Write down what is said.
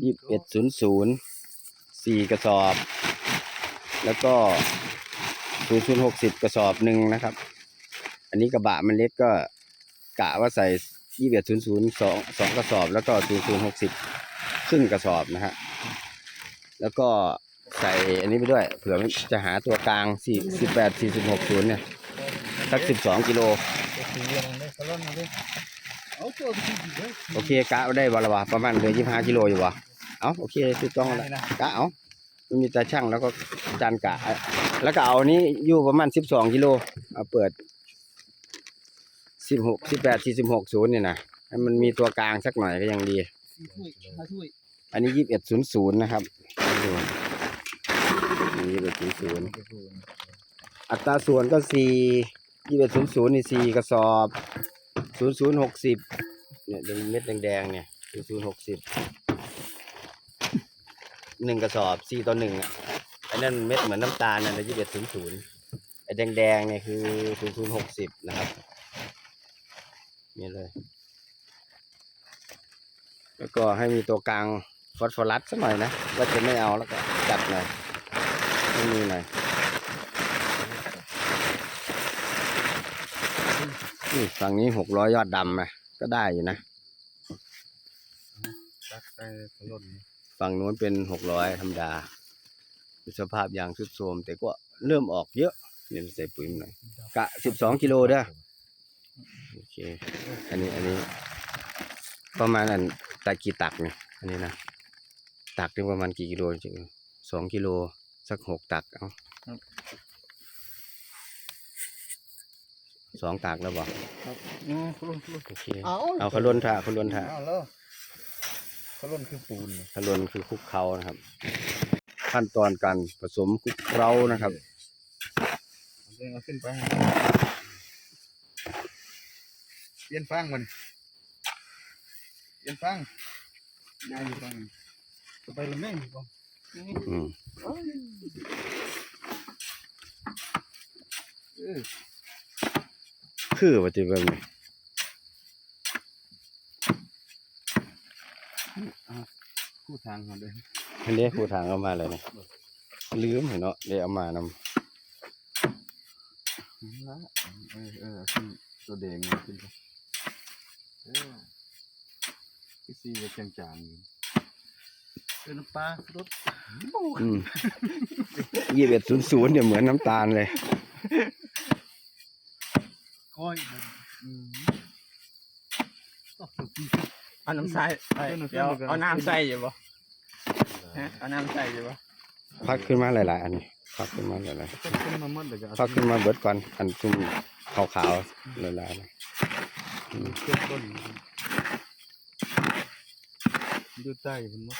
ยี่สิบเอ็ดศูนย์ศูนย์สี่กระสอบ แล้วก็ศูนย์ศูนย์หกสิบกระสอบหนึ่งนะครับ อันนี้กระบะมันเล็กก็กะว่าใส่ยี่สิบเอ็ดศูนย์ศูนย์สองสองกระสอบ แล้วก็ศูนย์ศูนย์หกสิบครึ่งกระสอบนะฮะแล้วก็ใส่อันนี้ไปด้วย เผื่อจะหาตัวกลางสี่สิบแปดสี่สิบหกศูนย์เนี่ยสักสิบสองกิโล เอาตัวไปที่ดีเลยโอเคกะได้บ่ละวะประมาณเหลือยี่ห้ากิโลอยู่วะเอาโอเคถูกต้องแล้วกะเอามันมีตาช่างแล้วก็จานกะ แล้วก็เอานี้อยู่ประมาณสิบสองกิโลเอาเปิดสิบหกสิบแปดสี่สิบหกศูนย์เนี่ยนะให้มันมีตัวกลางสักหน่อยก็ยังดีสี่ถ้วยห้าถ้วยอันนี้ยี่สิบเอ็ดศูนย์ศูนย์นะครับดูยี่สิบเอ็ดศูนย์ศูนย์อัตราส่วนก็สี่ยี่สิบเอ็ดศูนย์ศูนย์นี่สี่กระสอบ ศูนย์ศูนย์หกสิบเนี่ยเป็นเม็ดแดงๆเนี่ยศูนย์ศูนย์หกสิบหนึ่งกระสอบสี่ต่อหนึ่งอะไอันนั้นเม็ดเหมือนน้ำตาลนะยี่สิบเอ็ดศูนย์ศูนย์ไอ้แดงๆเนี่ยคือศูนย์ศูนย์หกสิบนะครับนี่เลย แล้วก็ให้มีตัวกลางฟอสฟอรัสสักหน่อยนะว่าจะไม่เอาแล้วก็จัดหน่อยไม่มีหน่อย นี่ฝั่งนี้หกร้อยยอดดำนะก็ได้อยู่นะตักไปถล่นฝั่งนู้นเป็นหกร้อยธรรมดาสภาพยางสุดโทรมแต่ก็เริ่มออกเยอะเดี๋ยวใส่ปุ๋ยมาหน่อยกะสิบสองกิโลเด้อโอเค อันนี้อันนี้ ประมาณอันตักกี่ตักเนี่ยอันนี้นะตักนี่ประมาณกี่กิโลจริงๆสองกิโลสักหกตักเอา สองตักแล้วบอกครับอืมถล่นถล่นโอเคเอาเอาขลุ่นท่าขลุ่นท่าเอาแล้วถล่นคือปูนขลุ่นคือคลุกเคล้านะครับ ขั้นตอนการผสมคลุกเคล้านะครับเอาเอาขึ้นไปเปลี่ยนฟางมันเปลี่ยนฟางง่ายอยู่ฟางไปละแม่งอยู่บ่อืมเออ คือว่าจะเป็นไงคู่ทางเขาเดินอันนี้ครูทางเอามาเลยนะลืมเห็นเนาะเดี๋ยวเอามานำนั่นละเออเออเอาขึ้นตัวแดงเอาขึ้นไปเออพี่ซีจะจางๆอยู่เออน้ำปลารสอืมยี่สิบเอ็ดศูนย์ศูนย์เนี่ยเหมือนน้ำตาลเลย ก้อยอืมต้องสุกี้เอาน้ำใส่เอ้ยเดี๋เดี๋ยวยวเอาน้ำใส่อยู่บ่ฮะเอาน้ำใส่อยู่บ่พักขึ้นมาหลายๆอันนี้พักขึ้นมาหลายก็ขึ้นมาหมดเลยก็ๆพักขึ้นมาเบิดก่อนอันซุ่มขาวๆหลายๆนะอืมขึ้นต้นดูใต้มันหมด